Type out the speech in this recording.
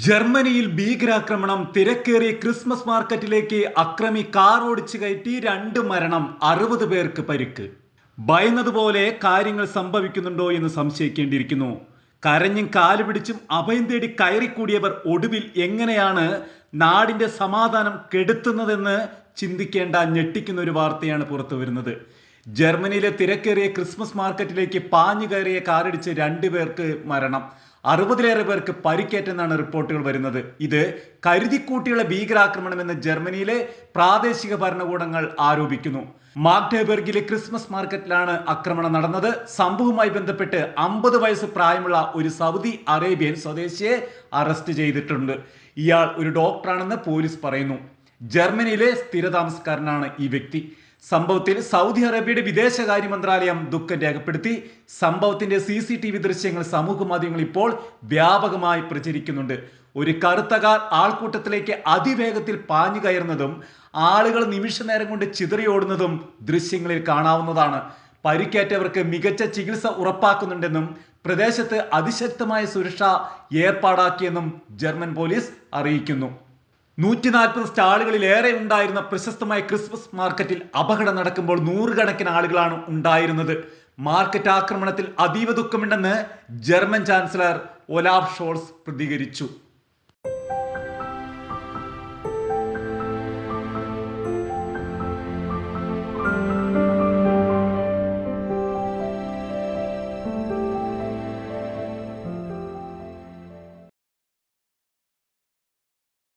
ജർമ്മനിയിൽ ഭീകരാക്രമണം തിരക്കേറിയ ക്രിസ്മസ് മാർക്കറ്റിലേക്ക് അക്രമി കാർ ഓടിച്ചു കയറ്റി രണ്ട് മരണം അറുപത് പേർക്ക് പരിക്ക്. ഭയന്നതുപോലെ കാര്യങ്ങൾ സംഭവിക്കുന്നുണ്ടോ എന്ന് സംശയിക്കേണ്ടിയിരിക്കുന്നു. കരഞ്ഞും കാൽ പിടിച്ചും അഭയം തേടി കയറിക്കൂടിയവർ ഒടുവിൽ എങ്ങനെയാണ് നാടിന്റെ സമാധാനം കെടുത്തുന്നതെന്ന് ചിന്തിക്കേണ്ട ഞെട്ടിക്കുന്ന ഒരു വാർത്തയാണ് പുറത്തു വരുന്നത്. ജർമ്മനിയിലെ തിരക്കേറിയ ക്രിസ്മസ് മാർക്കറ്റിലേക്ക് പാഞ്ഞു കയറിയ കാറിടിച്ച് രണ്ടുപേർക്ക് മരണം. അറുപതിലേറെ പേർക്ക് പരിക്കേറ്റെന്നാണ് റിപ്പോർട്ടുകൾ വരുന്നത്. ഇത് കരുതിക്കൂട്ടിയുള്ള ഭീകരാക്രമണമെന്ന് ജർമ്മനിയിലെ പ്രാദേശിക ഭരണകൂടങ്ങൾ ആരോപിക്കുന്നു. മാഗ്ഡേബർഗിലെ ക്രിസ്മസ് മാർക്കറ്റിലാണ് ആക്രമണം നടന്നത്. സംഭവവുമായി ബന്ധപ്പെട്ട് അമ്പത് വയസ്സ് പ്രായമുള്ള ഒരു സൗദി അറേബ്യൻ സ്വദേശിയെ അറസ്റ്റ് ചെയ്തിട്ടുണ്ട്. ഇയാൾ ഒരു ഡോക്ടറാണെന്ന് പോലീസ് പറയുന്നു. ജർമ്മനിയിലെ സ്ഥിരതാമസക്കാരനാണ് ഈ വ്യക്തി. സംഭവത്തിൽ സൗദി അറേബ്യയുടെ വിദേശകാര്യ മന്ത്രാലയം ദുഃഖം രേഖപ്പെടുത്തി. സംഭവത്തിന്റെ സി സി ടി വി ദൃശ്യങ്ങൾ സമൂഹ മാധ്യമങ്ങൾ ഇപ്പോൾ വ്യാപകമായി പ്രചരിക്കുന്നുണ്ട്. ഒരു കറുത്ത കാർ ആൾക്കൂട്ടത്തിലേക്ക് അതിവേഗത്തിൽ പാഞ്ഞു കയറുന്നതും ആളുകൾ നിമിഷ നേരം കൊണ്ട് ചിതറിയോടുന്നതും ദൃശ്യങ്ങളിൽ കാണാവുന്നതാണ്. പരിക്കേറ്റവർക്ക് മികച്ച ചികിത്സ ഉറപ്പാക്കുന്നുണ്ടെന്നും പ്രദേശത്ത് അതിശക്തമായ സുരക്ഷ ഏർപ്പാടാക്കിയെന്നും ജർമ്മൻ പോലീസ് അറിയിക്കുന്നു. നൂറ്റി നാൽപ്പത് സ്റ്റാളുകളിൽ ഏറെ ഉണ്ടായിരുന്ന പ്രശസ്തമായ ക്രിസ്മസ് മാർക്കറ്റിൽ അപകടം നടക്കുമ്പോൾ നൂറുകണക്കിന് ആളുകളാണ് ഉണ്ടായിരുന്നത്. മാർക്കറ്റ് ആക്രമണത്തിൽ അതീവ ദുഃഖമുണ്ടെന്ന് ജർമ്മൻ ചാൻസലർ ഒലാഫ് ഷോൾസ് പ്രതികരിച്ചു.